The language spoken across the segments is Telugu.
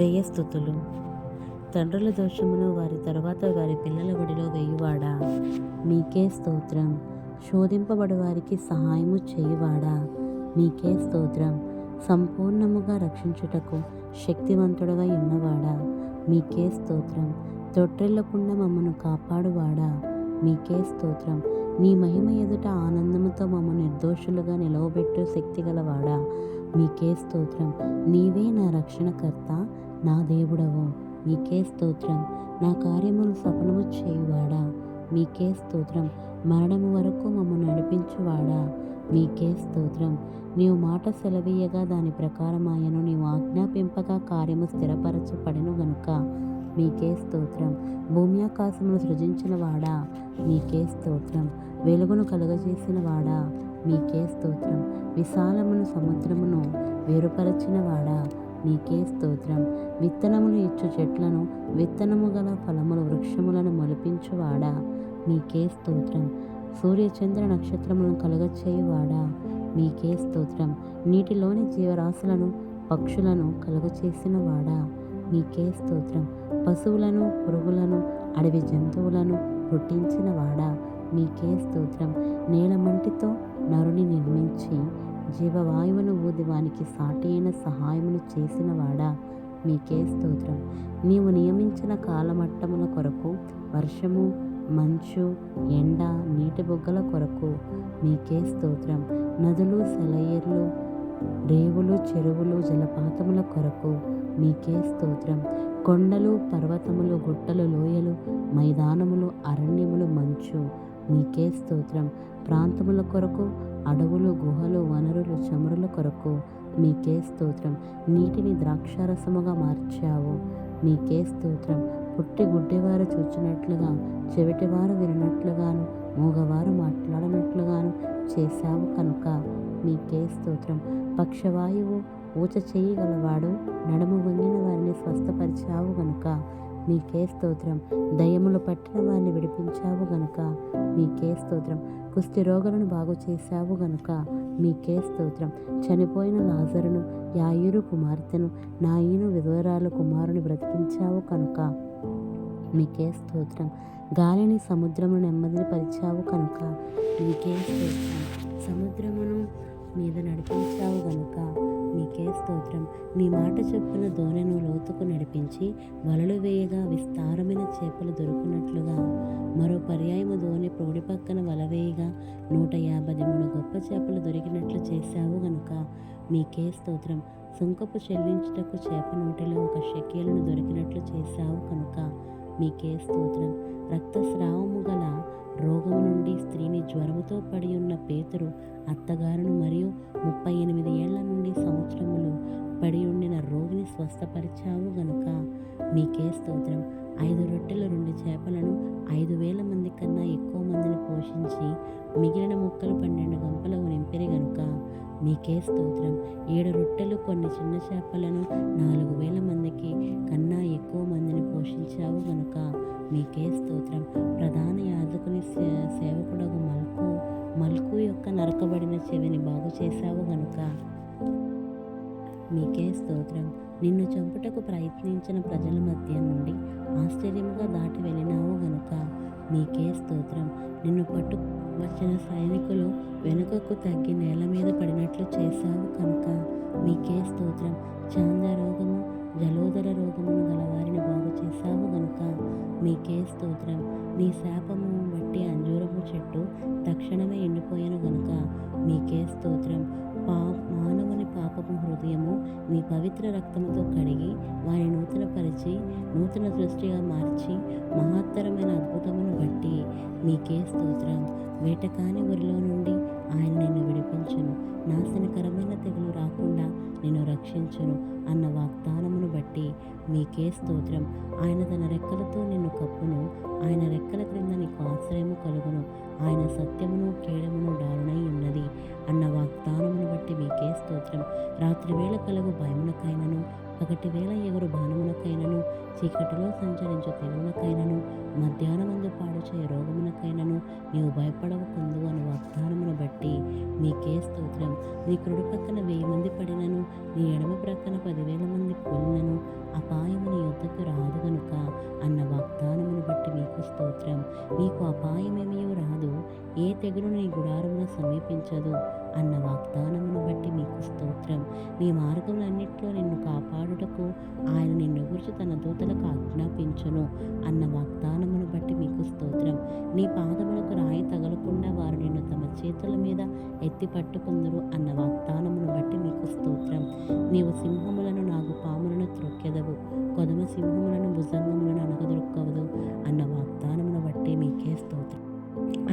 వెయ్య స్థుతులు. తండ్రుల దోషమును వారి తరువాత వారి పిల్లల ఒడిలో వేయువాడా? మీకే స్తోత్రం. శోధింపబడి వారికి సహాయము చేయువాడా? మీకే స్తోత్రం. సంపూర్ణముగా రక్షించుటకు శక్తివంతుడవై ఉన్నవాడా? మీకే స్తోత్రం. తొట్టిల్లకుండా మమ్మను కాపాడువాడా? మీకే స్తోత్రం. నీ మహిమ ఎదుట ఆనందముతో మమ్మ నిర్దోషులుగా నిలవబెట్టు శక్తి గలవాడా? మీకే స్తోత్రం. నీవే నా రక్షణకర్త నా దేవుడవు మీకే స్తోత్రం. నా కార్యములు సఫలము చేయువాడా? మీకే స్తోత్రం. మరణము వరకు మమ్మల్ని నడిపించువాడా? మీకే స్తోత్రం. నీవు మాట సెలవీయగా దాని ప్రకారం ఆయను నీవు ఆజ్ఞాపింపగా కార్యము స్థిరపరచబడెను గనుక మీకే స్తోత్రం. భూమి ఆకాశమును సృజించిన వాడా మీకే స్తోత్రం. వెలుగును కలుగజేసిన వాడా మీకే స్తోత్రం. విశాలమును సముద్రమును వేరుపరచిన వాడా నీకే స్తోత్రం. విత్తనములు ఇచ్చు చెట్లను విత్తనము గల ఫలముల వృక్షములను మొలిపించువాడా? మీకే స్తోత్రం. సూర్యచంద్ర నక్షత్రములను కలుగచేయువాడా? మీకే స్తోత్రం. నీటిలోని జీవరాశులను పక్షులను కలుగచేసిన వాడా మీకే స్తోత్రం. పశువులను పురుగులను అడవి జంతువులను పుట్టించిన వాడా మీకే స్తోత్రం. నేలమంటితో నరుని నిర్మించి జీవవాయువును ఊది వానికి సాటి అయిన సహాయమును చేసినవాడా? మీకే స్తోత్రం. నీవు నియమించిన కాలమట్టముల కొరకు వర్షము మంచు ఎండ నీటి బొగ్గల కొరకు మీకే స్తోత్రం. నదులు సెలయేర్లు రేవులు చెరువులు జలపాతముల కొరకు మీకే స్తోత్రం. కొండలు పర్వతములు గుట్టలు లోయలు మైదానములు అరణ్యములు మంచు నీకే స్తోత్రం. ప్రాంతముల కొరకు అడవులు గుహలు వనరులు చమురుల కొరకు మీకే స్తోత్రం. నీటిని ద్రాక్షారసముగా మార్చావు. మీకే స్తోత్రం. పుట్టి గుడ్డివారు చూచినట్లుగా చెవిటివారు వినట్లుగాను మూగవారు మాట్లాడినట్లుగాను చేశావు కనుక మీకే స్తోత్రం. పక్షవాయువు ఊచ చేయగలవాడు నడుము వంగిన వారిని స్వస్థపరిచావు కనుక మీకే స్తోత్రం. దయములు పట్టిన వారిని విడిపించావు గనుక నీకే స్తోత్రం. కుష్టి రోగులను బాగు చేశావు గనుక మీకే స్తోత్రం. చనిపోయిన లాజరును యాయురు కుమార్తెను నాయును విధవరాలు కుమారుని బ్రతికించావు కనుక మీకే స్తోత్రం. గాలిని సముద్రము నెమ్మదిని పరిచావు కనుక మీకే స్తోత్రం. సముద్రమును మీద నడిపించావు కనుక నీకే స్తోత్రం. నీ మాట చొప్పున దోణెను లోతుకు నడిపించి వలలు వేయగా విస్తారమైన చేపలు దొరుకున్నట్లుగా మరో పర్యాయము దోణి ప్రోడి పక్కన వల వేయగా నూట యాభై మూడు గొప్ప చేపలు దొరికినట్లు చేశావు గనుక నీకే స్తోత్రం. సుంకపు చెల్లించుటకు చేప నోటిలో ఒక షెకేలను దొరికినట్లు చేశావు కనుక మీకే స్తోత్రం. రక్తస్రావము గల రోగం నుండి స్త్రీని జ్వరముతో పడి ఉన్న పేతురు అత్తగారును మరియు ముప్పై ఎనిమిది ఏళ్ళ నుండి సంవత్సరములు పడి ఉండిన రోగిని స్వస్థపరిచావు గనుక మీకే స్తోత్రం. ఐదు రొట్టెలు రెండు చేపలను ఐదు వేల మంది కన్నా ఎక్కువ మందిని పోషించి మిగిలిన ముక్కలు పన్నెండు గంపలు నింపిరి గనుక. మీకే స్తోత్రం. ఏడు రొట్టెలు కొన్ని చిన్న చేపలను నాలుగు వేల మందికి కన్నా ఎక్కువ మందిని పోషించావు గనుక. మీకే స్తోత్రం. ప్రధాన యాజకుని సే సేవకుడగు మల్కు మల్కు యొక్క నరకబడిన చెవిని బాగు చేశావు గనుక. మీకే స్తోత్రం. నిన్ను చంపుటకు ప్రయత్నించిన ప్రజల మధ్య నుండి ఆశ్చర్యముగా దాటి వెళ్ళినావు గనుక మీకే స్తోత్రం. నిన్ను పట్టు వచ్చిన సైనికులు వెనుకకు తగ్గి నేల మీద పడినట్లు చేశావు కనుక మీకే స్తోత్రం. చాంద రోగము జలోదర రోగమును గల వారిని బాగు చేశావు గనుక మీకే స్తోత్రం. నీ శాపము బట్టి అంజూరపు చెట్టు తక్షణమే ఎండిపోయాను గనుక మీకే స్తోత్రం. పాప పాపపు హృదయము నీ పవిత్ర రక్తముతో కడిగి వారి నూతనపరిచి నూతన సృష్టిగా మార్చి మహత్తరమైన అద్భుతమును బట్టి మీకే స్తోత్రం. వేటకాని ఊరిలో నుండి ఆయన నిన్ను విడిపించును. నాశనకరమైన తెగులు రాకుండా నిన్ను రక్షించును అన్న వాగ్దానమును బట్టి మీకే స్తోత్రం. ఆయన తన రెక్కలతో నిన్ను కప్పును. ఆయన రెక్కల క్రింద నీకు ఆశ్రయము కలుగును. ఆయన సత్యమును కేడమును డారునై ఉన్నది అన్న వాగ్దానమును బట్టి మీకే స్తోత్రం. రాత్రి వేళ కలుగు భయమునకైనను పగటి వేళ ఎగురు బాణమునకైనను చీకటిలో సంచరించు తెగులకైనను మధ్యాహ్నమందు పాడుచే రోగమునకైనను నీవు భయపడవకుందు అని వాగ్దానం నీకే స్తోత్రం నీ కుడి పక్కన వెయ్యి మంది పడినను నీ ఎడమ ప్రక్కన పదివేల మంది కూలినను అపాయము నీ రాదు గనుక అన్న వాగ్దానమును బట్టి మీకు స్తోత్రం. మీకు అపాయమేమయో రాదు ఏ తెగులు నీ గుడారమును సమీపించదు అన్న వాగ్దానమును బట్టి మీకు స్తోత్రం. నీ మార్గములన్నింటిలో నిన్ను కాపాడుటకు ఆయన నిన్ను గురించి తన దూతలకు ఆజ్ఞాపించును అన్న వాగ్దానమును బట్టి మీకు స్తోత్రం. నీ పాదములకు రాయి తగలకుండా వారు నిన్ను తమ చేతుల మీద ఎత్తి పట్టుకుందరు అన్న వాగ్దానమును బట్టి మీకు స్తోత్రం. నీవు సింహములను నాగు పాములను త్రొక్కెదరు. త్రొక్కెదవు కొదమ సింహములను భుజంగములను అనగదొక్కవదు. అన్న వాగ్దానమును బట్టి మీకే స్తోత్రం.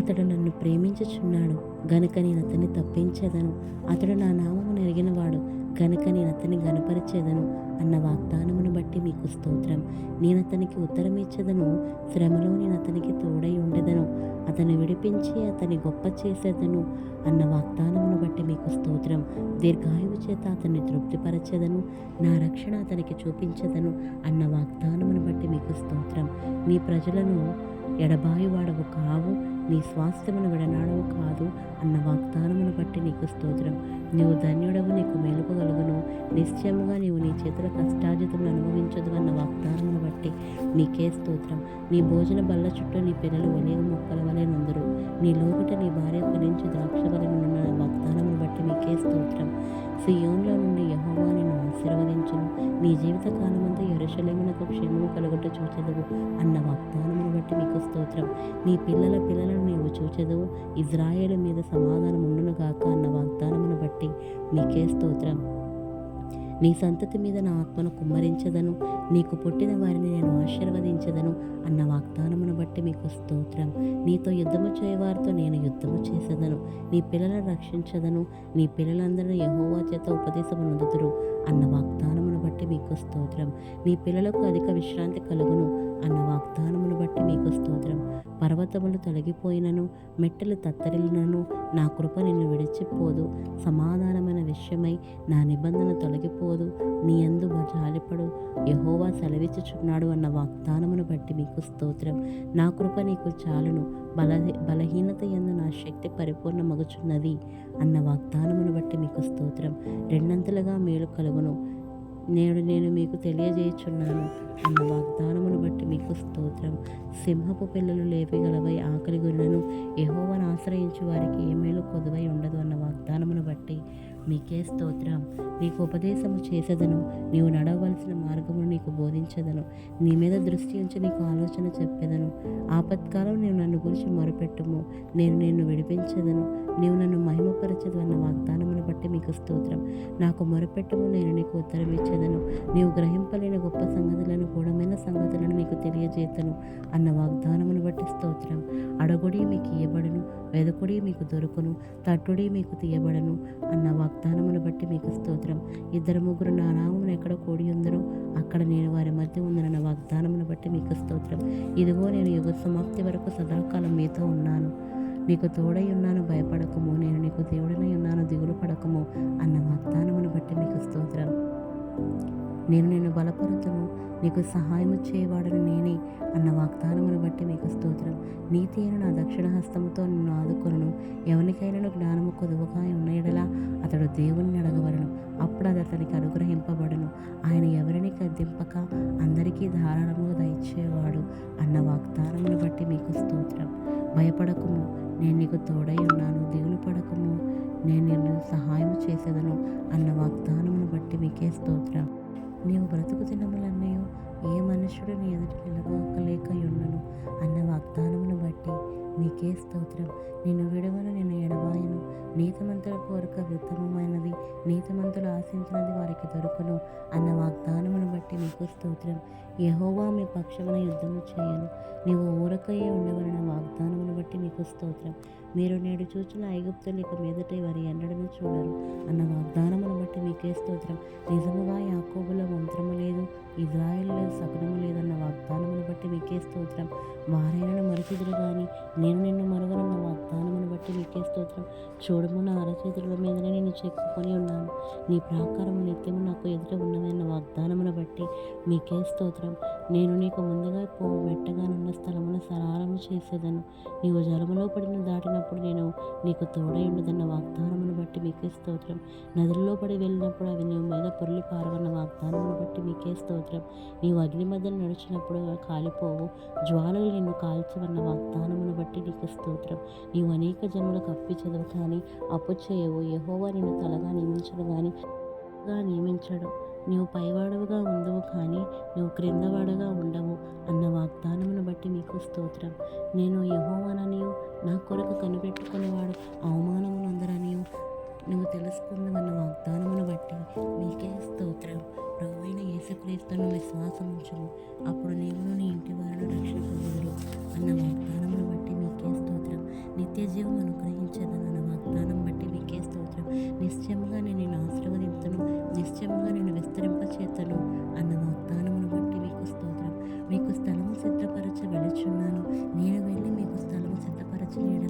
అతడు నన్ను ప్రేమించుచున్నాడు. గనుక నేను అతన్ని తప్పించేదను. అతడు నా నామము నెరిగినవాడు కనుక నేను అతన్ని గనపరిచేదను అన్న వాగ్దానమును బట్టి మీకు స్తోత్రం. నేను అతనికి ఉత్తరం ఇచ్చేదను శ్రమలో నేను అతనికి తోడై ఉండేదను అతను విడిపించి అతని గొప్ప చేసేదను అన్న వాగ్దానమును బట్టి మీకు స్తోత్రం. దీర్ఘాయువు చేత అతన్ని తృప్తిపరచేదను నా రక్షణ అతనికి చూపించదను అన్న వాగ్దానమును బట్టి మీకు స్తోత్రం. నీ ప్రజలను ఎడబాయువాడవు కావు నీ స్వాస్థ్యమును విడనాడవు కాదు అన్న వాగ్దానమును బట్టి నీకు స్తోత్రం. నీవు ధన్యుడవు నీకు మెలుపగలుగును నిశ్చయముగా నీవు నీ చేతుల కష్టాజితములు అనుభవించదు అన్న వాగ్దానమును బట్టి నీకే స్తోత్రం. నీ భోజన బల్ల చుట్టూ నీ పిల్లలు ఒలేవ మొక్కల వలె నుందురు. నీ లోపట నీ భార్య ఫలించి ద్రాక్ష వలె నున్న బట్టి నీకే స్తోత్రం. సియోన్లో నుండి యహోవా నిన్ను ఆశీర్వదించును. నీ జీవిత కాలమంతా ఎరుషలేమునకు క్షేమము కలుగుట చూచెదవు అన్న వాగ్దానమును బట్టి నీకు స్తోత్రం. నీ పిల్లల పిల్లలను నీవు చూచెదవు. ఇజ్రాయేల్ మీద సమాధానం ఉండును గాక అన్న వాగ్దానమును బట్టి నీకే స్తోత్రం. నీ సంతతి మీద నా ఆత్మను కుమ్మరించదను. నీకు పుట్టిన వారిని నేను ఆశీర్వదించదను అన్న వాగ్దానమును బట్టి మీకు స్తోత్రం. నీతో యుద్ధము చేయవారితో నేను యుద్ధము చేసేదను. నీ పిల్లలను రక్షించదను. నీ పిల్లలందరూ యహోవా చేత ఉపదేశము అన్న వాగ్దానమును బట్టి మీకు స్తోత్రం. మీ పిల్లలకు అధిక విశ్రాంతి కలుగును అన్న వాగ్దానమును బట్టి మీకు స్తోత్రం. పర్వతములు తొలగిపోయినను మెట్టలు తత్తరిలినను నా కృప నిన్ను విడిచిపోదు. సమాధానమైన విషయమై నా నిబంధన తొలగిపోదు. నీ అందు జాలిపడు. యహోవా సెలవిచ్చుచున్నాడు అన్న వాగ్దానమును బట్టి మీకు స్తోత్రం. నా కృప నీకు చాలును. బల బలహీనత ఎందు నా శక్తి పరిపూర్ణమగుచున్నది అన్న వాగ్దానమును బట్టి మీకు స్తోత్రం. రెండంతలుగా మేలు కలుగును. నేడు నేను మీకు తెలియజేయుచున్నాను. అన్న వాగ్దానమును బట్టి మీకు స్తోత్రం. సింహపు పిల్లలు లేపగలవై ఆకలి గురులను యహోవను ఆశ్రయించు వారికి ఏ మేలు కొదువై ఉండదు అన్న వాగ్దానమును బట్టి. మీకే స్తోత్రం నీకు ఉపదేశము చేసేదను. నీవు నడవలసిన మార్గమును నీకు బోధించదను. నీ మీద దృష్టి ఉంచి నీకు ఆలోచన చెప్పేదను. ఆపత్కాలం నీవు నన్ను గురించి మొరపెట్టుము. నేను నిన్ను విడిపించదను. నీవు నన్ను మహిమపరచదు అన్న వాగ్దానమును బట్టి మీకు స్తోత్రం. నాకు మొరపెట్టము నేను నీకు ఉత్తరం ఇచ్చేదను. నీవు గ్రహింపలేని గొప్ప సంగతులను గూఢమైన సంగతులను నీకు తెలియజేతను అన్న వాగ్దానమును బట్టి స్తోత్రం. అడగుడి మీకు ఇవ్వబడను వెదకుడి మీకు దొరుకును. తట్టుడి మీకు తీయబడను అన్న వాగ్ వాగ్దానమును బట్టి మీకు స్తోత్రం. ఇద్దరు ముగ్గురు నా నామమును ఎక్కడ కూడి ఉందరో అక్కడ నేను వారి మధ్య ఉందనన్న వాగ్దానమును బట్టి మీకు స్తోత్రం. ఇదిగో నేను యుగ సమాప్తి వరకు సదాకాలం మీతో ఉన్నాను. నీకు తోడై ఉన్నాను భయపడకము. నేను నీకు దేవుడనై ఉన్నాను దిగులు పడకము అన్న వాగ్దానమును బట్టి మీకు స్తోత్రం. నేను నేను బలపరచను నీకు సహాయము చేయవాడను నేనే అన్న వాగ్దానమును బట్టి మీకు స్తోత్రం. నీతి అయిన నా దక్షిణ హస్తముతో నిన్ను ఆదుకొనను. ఎవరికైనా జ్ఞానము కొదువుగా ఉన్నయడలా అతడు దేవుణ్ణి అడగవలను. అప్పుడు అది అతనికి అనుగ్రహింపబడను. ఆయన ఎవరిని గద్దింపక అందరికీ ధారాళముగా దయచేవాడు అన్న వాగ్దానమును బట్టి మీకు స్తోత్రం. భయపడకము. నేను నీకు తోడై ఉన్నాను. దిగులు పడకము. నేను నిన్ను సహాయం చేసేదను అన్న వాగ్దానమును బట్టి మీకే స్తోత్రం. నీవు బ్రతుకు దినములన్నయో ఏ మనుషుడు నీ ఎదుటి నిలవకలేక ఉండను అన్న వాగ్దానమును బట్టి మీకే స్తోత్రం. నిన్ను విడవను నిన్ను ఎడబాయను. నీతిమంతుల కోరిక ఉత్తమమైనది నీతిమంతులు ఆశించినది వారికి దొరకను అన్న వాగ్దానమును బట్టి నీకు స్తోత్రం. యహోవా మీ పక్షమున యుద్ధము చేయను. నీవు ఊరకయ్యే ఉండవలన వాగ్దానమును బట్టి నీకు స్తోత్రం. మీరు నేడు చూచిన ఐగుప్తులు ఇక మీదట వారి ఎండడను చూడరు అన్న వాగ్దానమును బట్టి స్తోత్రం. నిజముగా యాకోబులో మంత్రము లేదు ఇజ్రాయిల్లో సగనము లేదన్న వాగ్దానమును బట్టి మీకే స్తోత్రం. వారైనను మరుచుదురు కానీ నేను నిన్ను మరువనన్న వాగ్దానమును బట్టి మీకే స్తోత్రం. చూడము నా అరచేతుల మీదనే నేను చెక్కుకొని ఉన్నాను. నీ ప్రాకారము నిత్యము నాకు ఎదుట ఉన్నదన్న వాగ్దానమును బట్టి మీకే స్తోత్రం. నేను నీకు ముందుగా పో సరారము చేసేదను. నీవు జలములో పడిన దాటినప్పుడు నేను నీకు తోడై ఉండదన్న వాగ్దానమును బట్టి మీకే స్తోత్రం. నదుల్లో పడి వెళ్ళినప్పుడు అవి నీ మీద పొర్లి పారవన్న వాగ్దానమును బట్టి మీకే స్తోత్రం. నీవు అగ్ని మధ్యలో నడిచినప్పుడు కాలిపోవు. జ్వాలలు నిన్ను కాల్చవన్న వాగ్దానమును బట్టి నీకు స్తోత్రం. నీవు అనేక జనులకు అప్పించదు కానీ అప్పు చేయవు. యహోవా నిన్ను తలగా నియమించడు కానీ నియమించడు. నీవు పైవాడవుగా ఉండవు కానీ నువ్వు క్రిందవాడగా ఉండవు అన్న వాగ్దానమును బట్టి మీకు స్తోత్రం. నేను యహోవననియు నా కొరకు కనిపెట్టుకునేవాడు అవమానమునందరనియు నువ్వు తెలుసుకుందమన్న వాగ్దానమును బట్టి నీకే స్తోత్రం. ప్రభువైన యేసుక్రీస్తును విశ్వాసం ఉంచుము. అప్పుడు నీవును నీ ఇంటి వారిని రక్షణ పొందుదురు అన్న వాగ్దానమును బట్టి మీకే స్తోత్రం. నిత్య జీవం అనుగ్రహించదనన్న వాగ్దానం బట్టి మీకే స్తోత్రం. నిశ్చయముగా నేను నేను ఆశీర్వదించను నిశ్చయముగా నేను విస్తరింపచేతను అన్న వాగ్దానమును బట్టి మీకు స్తోత్రం. మీకు స్థలము సిద్ధపరచ వెళుచున్నాను నేను వెళ్ళి మీకు స్థలము సిద్ధపరచలేను.